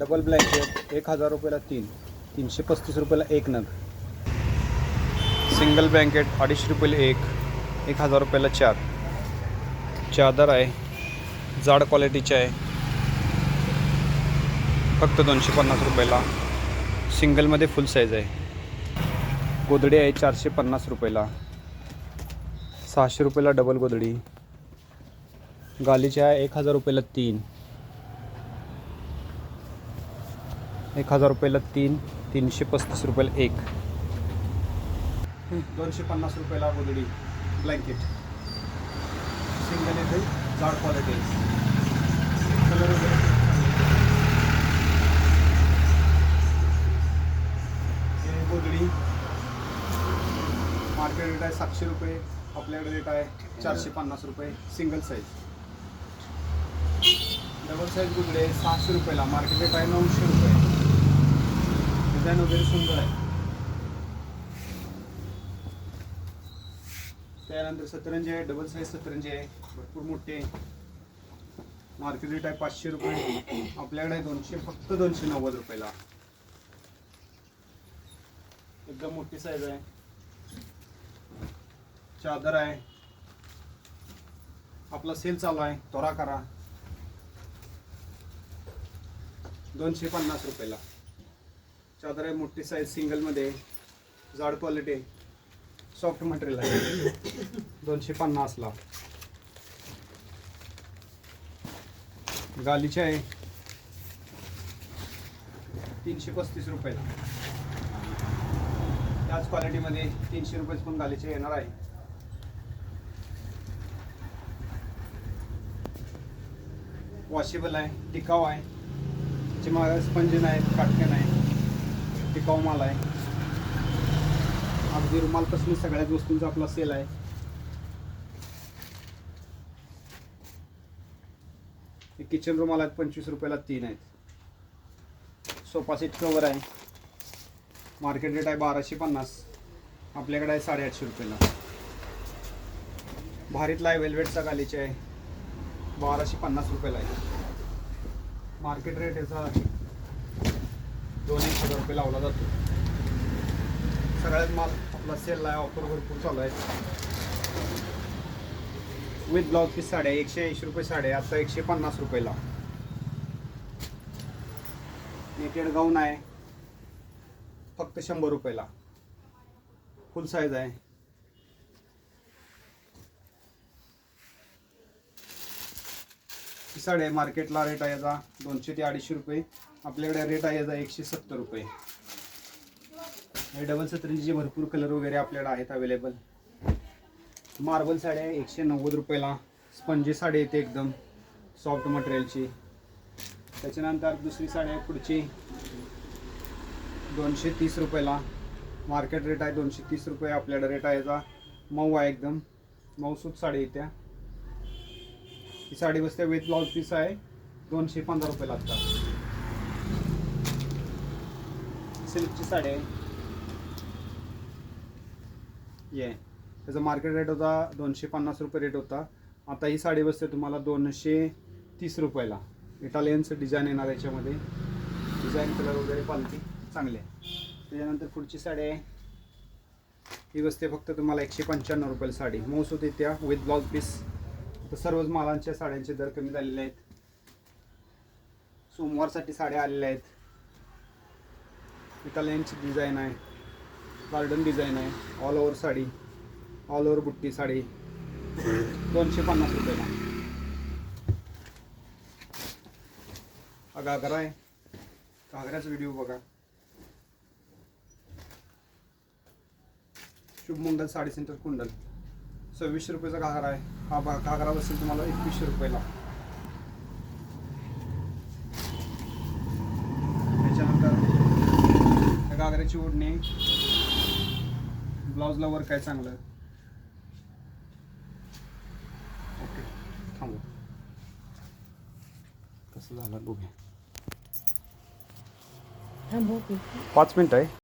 Double blanket एक हजार रुपयाला तीन तीनशे पस्तीस रुपयाला एक नग. सिंगल ब्लँकेट अडीचशे रुपयाला एक एक हजार रुपयाला चार. चादर आहे जाड क्वालिटीची आहे. फक्त दोनशे पन्नास रुपयाला. सिंगलमध्ये फुल साईज आहे. गोदडी आहे चारशे पन्नास रुपयाला. सहाशे रुपयाला डबल गोदडी गालीची आहे एक हजार रुपयाला तीन. एक हजार रुपयाला तीन तीनशे पस्तीस रुपयाला एक. दोनशे पन्नास रुपयाला गोदडी ब्लँकेट. सिंगल येते जाड क्वालिटी कलर वगैरे. हे गोदडी मार्केट रेट आहे सातशे रुपये आपल्याकडे रेट आहे चारशे पन्नास रुपये सिंगल साईज डबल साईज गुगडे सहाशे रुपयाला. मार्केट रेट आहे नऊशे रुपये. डिझाईन वगैरे सुंदर आहे. त्यानंतर सतरंजी आहे डबल साईज सतरंजी आहे भरपूर मोठे. आहे मार्केट रेट आहे पाचशे रुपये. आपल्याकडे आहे दोनशे फक्त दोनशे नव्वद रुपयाला. एकदम मोठी साईज आहे. चादर आहे. आपला सेल चालू आहे त्वरा करा. दोनशे पन्नास रुपयाला. चादर आहे मोठी साईज सिंगलमध्ये जाड क्वालिटी सॉफ्ट मटेरियल आहे. दोनशे पन्नासला गालीचे आहे. तीनशे पस्तीस रुपयाला. त्याच क्वालिटीमध्ये तीनशे रुपये पण गालीचे येणार आहे. वॉशेबल आहे टिकाऊ आहे. त्याची मागे स्पंजन आहेत काटके नाही टिकाऊ माल आहे. अगदी रुमालपासून सगळ्याच वस्तूंचा आपला सेल आहे. किचन रुमाल आहेत पंचवीस रुपयाला तीन आहेत. सोफा सेट कवर आहे. मार्केट रेट आहे बाराशे पन्नास. आपल्याकडे आहे साडेआठशे रुपयाला. भारीतला आहे वेल्वेटचा गालीचे आहे. बाराशे पन्नास रुपयाला आहे. मार्केट रेट याचा दोन एकशे रुपये लावला जातो. सगळ्यात माल आपला सेल आहे ऑफर भरपूर चालू आहे. विथ ब्लाउज पीस साड्या एकशे ऐंशी रुपये साड्या आता एकशे पन्नास रुपयेला. नेटेड गाऊन आहे. फक्त शंभर रुपयेला. फुल साईज आहे. ही साडी आहे मार्केटला रेट आहे याचा दोनशे ते अडीचशे रुपये. आपल्याकडे रेट आहे याचा एकशे सत्तर रुपये. हे डबल सतरंजीचे भरपूर कलर वगैरे आपल्याकडे आहेत अवेलेबल मार्बल साड्या आहे एकशे नव्वद रुपयाला. स्पंजी साडी येते एकदम. सॉफ्ट मटेरियलची त्याच्यानंतर दुसरी साडी आहे पुढची. दोनशे तीस रुपयाला. मार्केट रेट आहे दोनशे तीस रुपये. आपल्याकडे रेट आहे याचा मऊ आहे एकदम. मऊसूत साडी येत्या. ही साडी बसते विथ ब्लाउज पीस आहे. दोनशे पंधरा रुपये लागतात. सिल्कची साडी आहे. ये. त्याचा मार्केट रेट होता दोनशे पन्नास रुपये रेट होता. आता ही साडी बसते तुम्हाला दोनशे तीस रुपयाला. इटालियनचं डिझाईन येणार याच्यामध्ये. डिझाईन कलर वगैरे पालती चांगली आहे. त्याच्यानंतर पुढची साडी आहे. ही बसते फक्त तुम्हाला एकशे पंच्याण्णव रुपयाला साडी. मौस होते त्या विथ ब्लाउज पीस तर सर्वच मालांच्या साड्यांचे दर कमी झालेले आहेत. सोमवारसाठी साड्या आलेल्या आहेत. इटालियनची डिझाईन आहे. गार्डन डिझाईन आहे. All over sari. All over बुट्टी साडी. दोनशे पन्नास रुपयाला. हा घागरा आहे. घागऱ्याचा व्हिडिओ बघा. शुभमंगल साडी सेंटर कुंडल. सव्वीसशे रुपयाचा घागरा आहे. हा बा घागरा बसेल तुम्हाला एकवीसशे रुपयाला. त्याच्यानंतर त्या घागऱ्याची ओढणी. ब्लाऊजला वर काय चांगलं? ओके थांबू. कसं झालं बघूया. पाच मिनिट आहे.